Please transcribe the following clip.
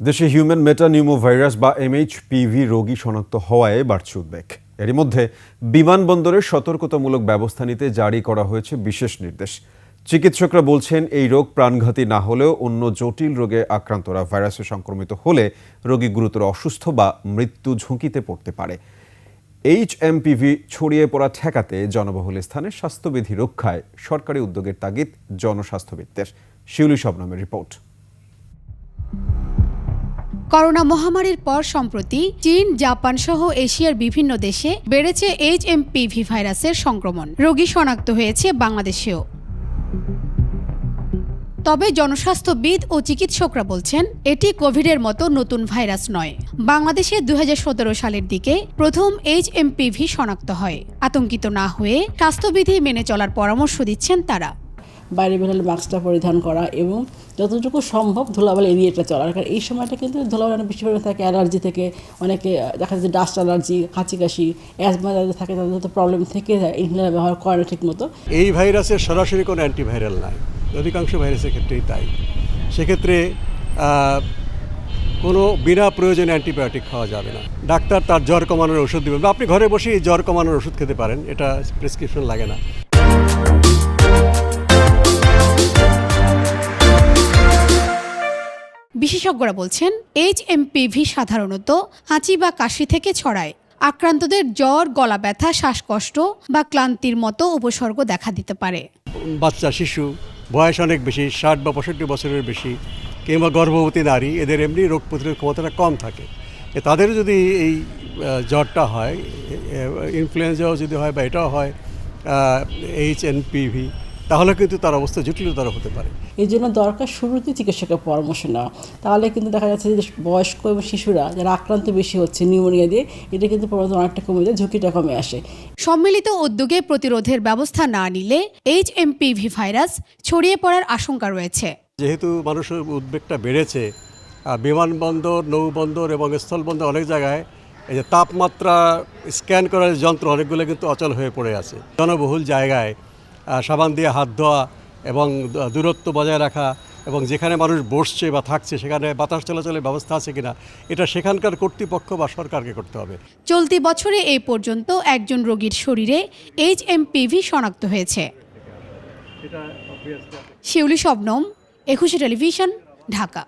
দেশে human metapneumo virus বা এমএইচপিভি রোগী শনাক্ত হওয়ায় বাড়ছে উদ্বেগ। এরই মধ্যে বিমানবন্দরে সতর্কতামূলক ব্যবস্থা নিতে জারি করা হয়েছে বিশেষ নির্দেশ। চিকিৎসকরা বলছেন, এই রোগ প্রাণঘাতী না হলেও অন্য জটিল রোগে আক্রান্তরা ভাইরাসে সংক্রমিত হলে রোগী গুরুতর অসুস্থ বা মৃত্যু ঝুঁকিতে পড়তে পারে। এইচএমপিভি ছড়িয়ে পড়া ঠেকাতে জনবহুল স্থানে স্বাস্থ্যবিধি রক্ষায় সরকারি উদ্যোগের তাগিদ জনস্বাস্থ্যবিদদের। শিউলি শবনমের রিপোর্ট। করোনা মহামারীর পর সম্প্রতি চীন, জাপান সহ এশিয়ার বিভিন্ন দেশে বেড়েছে এইচএমপিভি ভাইরাসের সংক্রমণ। রোগী শনাক্ত হয়েছে বাংলাদেশেও। তবে জনস্বাস্থ্যবিদ ও চিকিৎসকরা বলছেন, এটি কোভিডের মতো নতুন ভাইরাস নয়। বাংলাদেশে দু হাজার সতেরো সালের দিকে প্রথম এইচএমপিভি শনাক্ত হয়। আতঙ্কিত না হয়ে স্বাস্থ্যবিধি মেনে চলার পরামর্শ দিচ্ছেন তারা। বাইরে বেরোলে মাস্কটা পরিধান করা এবং যতটুকু সম্ভব ধুলাবালি এড়িয়েটা চলার কারণ এই সময়টা কিন্তু ধুলাবালি অনেক বেশি পরিমাণে থাকে, অ্যালার্জি থেকে অনেকে দেখা যাচ্ছে ডাস্ট অ্যালার্জি হাঁচি কাশি অ্যাজমা যাদের থাকে তাদের তো প্রবলেম থেকে যায়, ইনহেলার ব্যবহার করে না ঠিক মতো। এই ভাইরাসের সরাসরি কোনো অ্যান্টিভাইরাল নাই, অধিকাংশ ভাইরাসের ক্ষেত্রেই তাই। সেক্ষেত্রে কোনো বিনা প্রয়োজনে অ্যান্টিবায়োটিক খাওয়া যাবে না। ডাক্তার তার জ্বর কমানোর ওষুধ দেবেন বা আপনি ঘরে বসেই জ্বর কমানোর ওষুধ খেতে পারেন, এটা প্রেসক্রিপশন লাগে না। বিশেষজ্ঞরা বলছেন এইচ এইচএমপিভি সাধারণত হাঁচি বা কাশি থেকে ছড়ায়। আক্রান্তদের জ্বর, গলা ব্যথা, শ্বাসকষ্ট বা ক্লান্তির মতো উপসর্গ দেখা দিতে পারে। বাচ্চা, শিশু, বয়স অনেক বেশি, ষাট বা পঁয়ষট্টি বছরের বেশি, কিংবা গর্ভবতী নারী, এদের এমনি রোগ প্রতিরোধ ক্ষমতাটা কম থাকে। তাদের যদি এই জ্বরটা হয় ইনফ্লুয়েঞ্জাও যদি হয় বা এটাও হয় এইচ এন পিভি তাহলে কিন্তু তার অবস্থা জটিলতর হতে পারে। এই জন্য দরকার শুরুতে চিকিৎসকের পরামর্শ নেওয়া। তাহলে কিন্তু দেখা যাচ্ছে যে বয়স্ক এবং শিশুরা যারা আক্রান্ত বেশি হচ্ছে নিউমোনিয়া দিয়ে এটা কিন্তু প্রবণতা অনেকটা কমে যায় ঝুঁকিটা কমে আসে। সম্মিলিত উদ্যোগে প্রতিরোধের ব্যবস্থা না নিলে এইচএমপিভি ভাইরাস ছড়িয়ে পড়ার আশঙ্কা রয়েছে। যেহেতু মানুষের উদ্বেগটা বেড়েছে বিমানবন্দর নৌবন্দর এবং স্থলবন্দর অনেক জায়গায় এই যে তাপমাত্রা স্ক্যান করার যন্ত্র অনেকগুলো কিন্তু অচল হয়ে পড়ে আছে। জনবহুল জায়গায় সাবান দিয়ে হাত ধোয়া এবং দূরত্ব বজায় রাখা এবং যেখানে মানুষ বসছে বা থাকছে সেখানে বাতাস চলাচলের ব্যবস্থা আছে কিনা এটা সেখানকার কর্তৃপক্ষ বা সরকারকে করতে হবে। চলতি বছরে এই পর্যন্ত একজন রোগীর শরীরে এইচএমপিভি শনাক্ত হয়েছে। শিউলি শবনম একুশে টেলিভিশন ঢাকা।